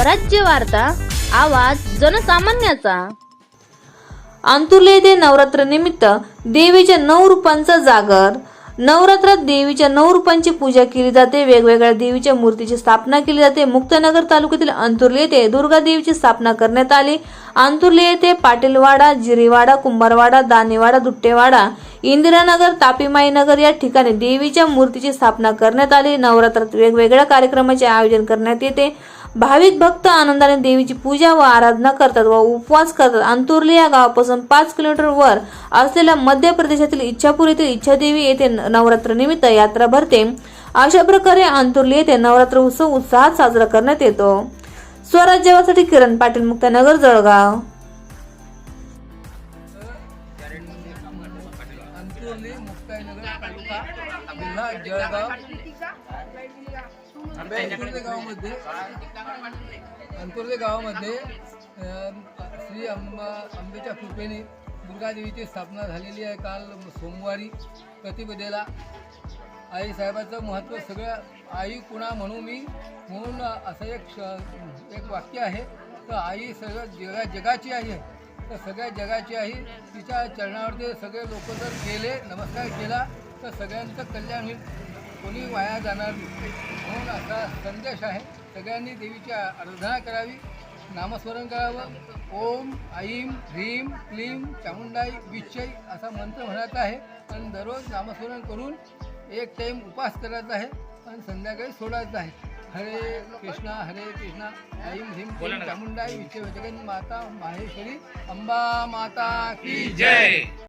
स्वराज्य वार्ता आवाज जनसामान्याचा. अंतुर्ले येथे नवरात्र निमित्त देवीच्या नऊ रूपांचा जागर नवरात्रात देवीच्या नऊ रूपांची पूजा केली जाते. वेगवेगळ्या देवीच्या मूर्तीची स्थापना केली जाते. मुक्तनगर तालुक्यातील अंतुर्ले येथे दुर्गा देवीची स्थापना करण्यात आली. अंतुर्ले येथे पाटीलवाडा जिरीवाडा कुंभारवाडा दानेवाडा दुट्टेवाडा इंदिरानगर तापीमाईनगर या ठिकाणी देवीच्या मूर्तीची स्थापना करण्यात आली. नवरात्रात वेगवेगळ्या कार्यक्रमाचे आयोजन करण्यात येते. भाविक भक्त आनंदाने देवीची पूजा व आराधना करतात व उपवास करतात. अंतुर्ली या गावापासून पाच किलोमीटर वर असलेल्या मध्य प्रदेशातील इच्छापूर येथील इच्छादेवी येथे नवरात्र निमित्त यात्रा भरते. अशा प्रकारे अंतुर्ली येथे नवरात्र उत्सव उत्साहात साजरा करण्यात येतो. स्वराज्यवासाठी किरण पाटील मुक्तानगर जळगाव. अंतुर्ली मुक्ताईनगर तालुका जिल्हा जळगाव अंतुर्ले गावामध्ये अंतुर्ले गावामध्ये श्री अंबा अंबेच्या कृपेने दुर्गादेवीची स्थापना झालेली आहे. काल सोमवारी प्रतिपदेला आई साहेबाचं महत्त्व सगळं आई कुणा म्हणू मी म्हणून असं एक श एक वाक्य आहे. तर आई सगळं जगा जगाची आई आहे. तर सगळ्या जगाची आहे तिच्या चरणावरती सगळे लोक जर गेले नमस्कार केला तर सगळ्यांचं कल्याण होईल. कोणी वाया जाणार म्हणून असा संदेश आहे सगळ्यांनी देवीची आराधना करावी नामस्मरण करावं. ओम ऐम ह्रीम क्लीम चामुंडाई विच्छय असा मंत्र म्हणायचा आहे. आणि दररोज नामस्मरण करून एक टाईम उपास करायचा आहे आणि संध्याकाळी सोडायचं आहे. हरे कृष्णा हरे कृष्णा ऐम ह्रीम क्लीम चामुंडाई विच्छय जगन माता माहेश्वरी अंबा माता की जय।